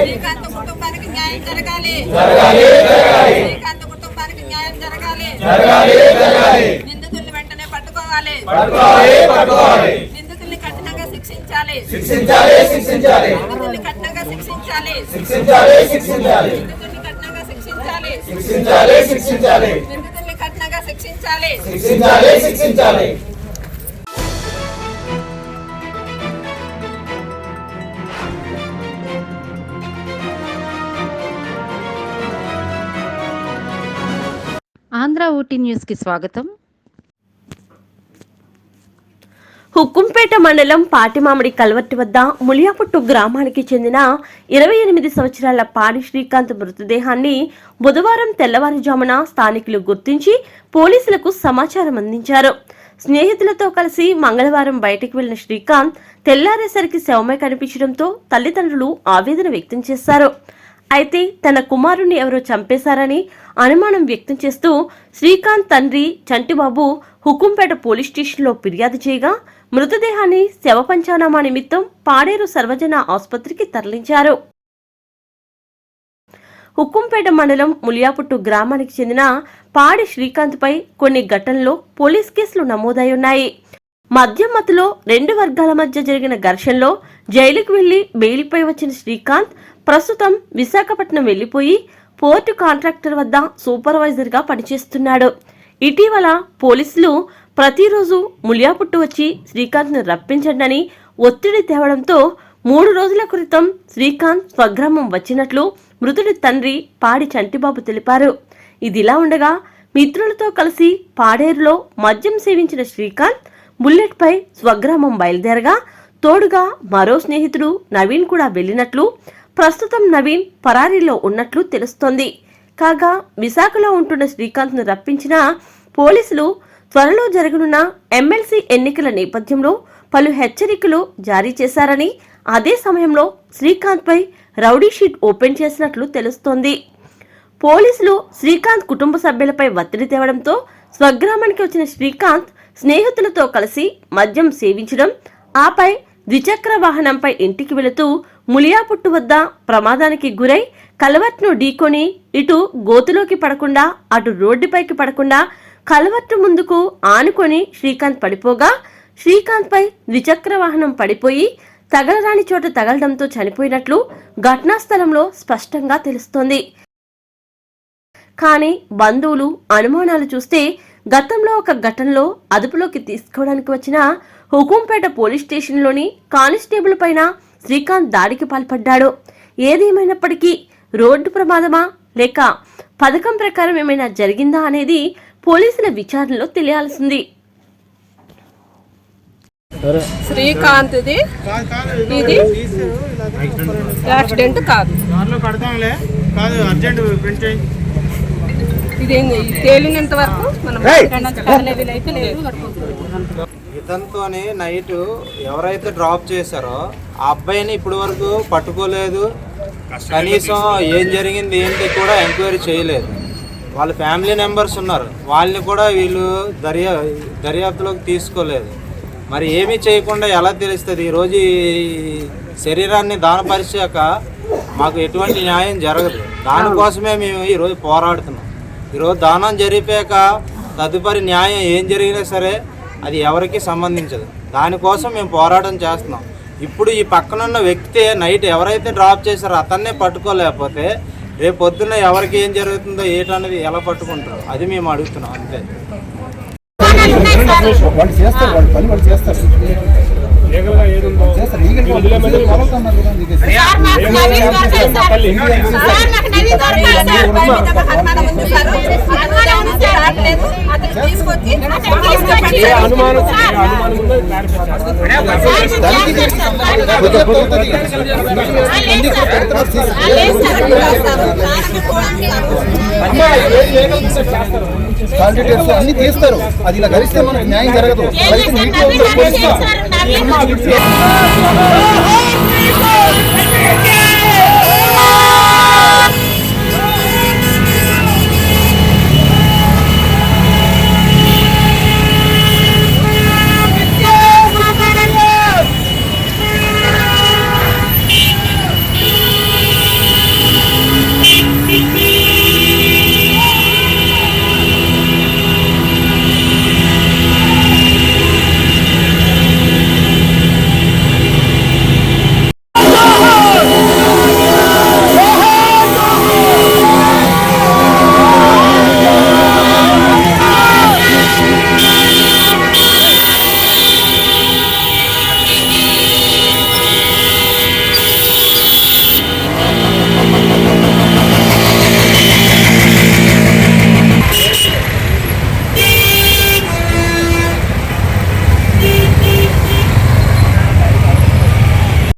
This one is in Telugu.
శ్రీకాంత్ కుటుంబానికి న్యాయం జరగాలి. శ్రీకాంత్ కుటుంబానికి న్యాయం జరగాలి. నిందితుల్ని వెంటనే పట్టుకోవాలి. నిందితుల్ని కఠినంగా శిక్షించాలి. శిక్షించాలి శిక్షించాలి. నిందితుల్ని కఠినంగా శిక్షించాలి. శిక్షించాలి శిక్షించాలి. నిందితుల్ని కఠినంగా శిక్షించాలి. నిందితుల్ని కఠినంగా శిక్షించాలి. శిక్షించాలి శిక్షించాలి. ఆంధ్ర ఊటీ న్యూస్కి స్వాగతం. హుక్కుంపేట మండలం పాటిమామిడి కల్వర్టి వద్ద ములియాపుట్టు గ్రామానికి చెందిన ఇరవై ఎనిమిది సంవత్సరాల పాడి శ్రీకాంత్ మృతదేహాన్ని బుధవారం తెల్లవారుజామున స్థానికులు గుర్తించి పోలీసులకు సమాచారం అందించారు. స్నేహితులతో కలిసి మంగళవారం బయటికి వెళ్ళిన శ్రీకాంత్ తెల్లారేసరికి శవమే కనిపించడంతో తల్లిదండ్రులు ఆవేదన వ్యక్తం చేశారు. అయితే తన కుమారుణ్ణి ఎవరో చంపేశారని అనుమానం వ్యక్తం చేస్తూ శ్రీకాంత్ తండ్రి చంటిబాబు హుకుంపేట పోలీస్ స్టేషన్లో ఫిర్యాదు చేయగా మృతదేహాన్ని శవ పంచానామా నిమిత్తం పాడేరు సర్వజన ఆసుపత్రికి తరలించారు. హుక్కుంపేట మండలం ములియాపుట్టు గ్రామానికి చెందిన పాడి శ్రీకాంత్పై కొన్ని ఘటనల్లో పోలీస్ కేసులు నమోదై ఉన్నాయి మద్యం మత్తులో రెండు వర్గాల మధ్య జరిగిన ఘర్షణలో జైలుకు వెళ్ళి బెయిల్పై వచ్చిన శ్రీకాంత్ ప్రస్తుతం విశాఖపట్నం వెళ్ళిపోయి పోర్టు కాంట్రాక్టర్ వద్ద సూపర్వైజర్గా పనిచేస్తున్నాడు. ఇటీవల పోలీసులు ప్రతిరోజు ములియాపుట్టు వచ్చి శ్రీకాంత్ను రప్పించండని ఒత్తిడి తేవడంతో మూడు రోజుల క్రితం శ్రీకాంత్ స్వగ్రామం వచ్చినట్లు మృతుడి తండ్రి పాడి చంటిబాబు తెలిపారు. ఇదిలా ఉండగా మిత్రులతో కలిసి పాడేరులో మద్యం సేవించిన శ్రీకాంత్ బుల్లెట్పై స్వగ్రామం బయలుదేరగా తోడుగా మరో స్నేహితుడు నవీన్ కూడా వెళ్ళినట్లు ప్రస్తుతం నవీన్ పరారీలో ఉన్నట్లు తెలుస్తోంది. కాగా విశాఖలో ఉంటున్న శ్రీకాంత్ను రప్పించిన పోలీసులు త్వరలో జరగనున్న ఎమ్మెల్సీ ఎన్నికల నేపథ్యంలో పలు హెచ్చరికలు జారీ చేశారని అదే సమయంలో శ్రీకాంత్పై రౌడీ షీట్ ఓపెన్ చేసినట్లు తెలుస్తోంది. పోలీసులు శ్రీకాంత్ కుటుంబ సభ్యులపై ఒత్తిడి తేవడంతో స్వగ్రామానికి వచ్చిన శ్రీకాంత్ స్నేహితులతో కలిసి మద్యం సేవించడం ఆపై ద్విచక్ర వాహనంపై ఇంటికి వెళుతూ ములియాపుట్టు వద్ద ప్రమాదానికి గురై కలవట్ను ఢీకొని ఇటు గోతులోకి పడకుండా అటు రోడ్డుపైకి పడకుండా కలవట్టు ముందుకు ఆనుకొని శ్రీకాంత్ పడిపోగా శ్రీకాంత్పై ద్విచక్ర వాహనం పడిపోయి తగలరాని చోట తగలడంతో చనిపోయినట్లు ఘటనా స్థలంలో స్పష్టంగా తెలుస్తోంది. కానీ బంధువులు అనుమానాలు చూస్తే గతంలో ఒక ఘటనలో అదుపులోకి తీసుకోవడానికి వచ్చిన హుకుంపేట పోలీస్ స్టేషన్లోని కానిస్టేబుల్ పైన శ్రీకాంత్ దాడికి పాల్పడ్డాడు. ఏదేమైనప్పటికీ రోడ్డు ప్రమాదమా? లేక పథకం ప్రకారం ఏమైనా జరిగిందా అనేది పోలీసుల విచారణలో తెలియాల్సింది. శ్రీకాంత్ది ఇది యాక్సిడెంట్ కాదు. ఇది తేలినంత వరకు మనం కదలేది అయితే లేదు. ఇతనితోని నైట్ ఎవరైతే డ్రాప్ చేశారో ఆ అబ్బాయిని ఇప్పటి వరకు పట్టుకోలేదు. కనీసం ఏం జరిగింది ఏంటి కూడా ఎంక్వైరీ చేయలేదు. వాళ్ళ ఫ్యామిలీ మెంబర్స్ ఉన్నారు. వాళ్ళని కూడా వీళ్ళు దర్యా దర్యాప్తులోకి తీసుకోలేదు. మరి ఏమీ చేయకుండా ఎలా తెలుస్తుంది? ఈరోజు శరీరాన్ని దానపరిచాక మాకు ఎటువంటి న్యాయం జరగదు. దానికోసమే మేము ఈరోజు పోరాడుతున్నాం. ఈరోజు దానం జరిపాక తదుపరి న్యాయం ఏం జరిగినా సరే అది ఎవరికి సంబంధించదు. దానికోసం మేము పోరాటం చేస్తున్నాం. ఇప్పుడు ఈ పక్కనున్న వ్యక్తి నైట్ ఎవరైతే డ్రాప్ చేశారో అతన్నే పట్టుకోలేకపోతే రేపు పొద్దున్న ఎవరికి ఏం జరుగుతుందో ఏంటనేది ఎలా పట్టుకుంటారు అది మేము అడుగుతున్నాం అంతే. వాళ్ళు చేస్తారు వాళ్ళ పని వాళ్ళు చేస్తారు. చేస్తారు. డీటెయిల్స్ అన్ని తీస్తారు అది ఇలా గరిస్తే మనకు న్యాయం జరగదు ఉన్న పోలీసులు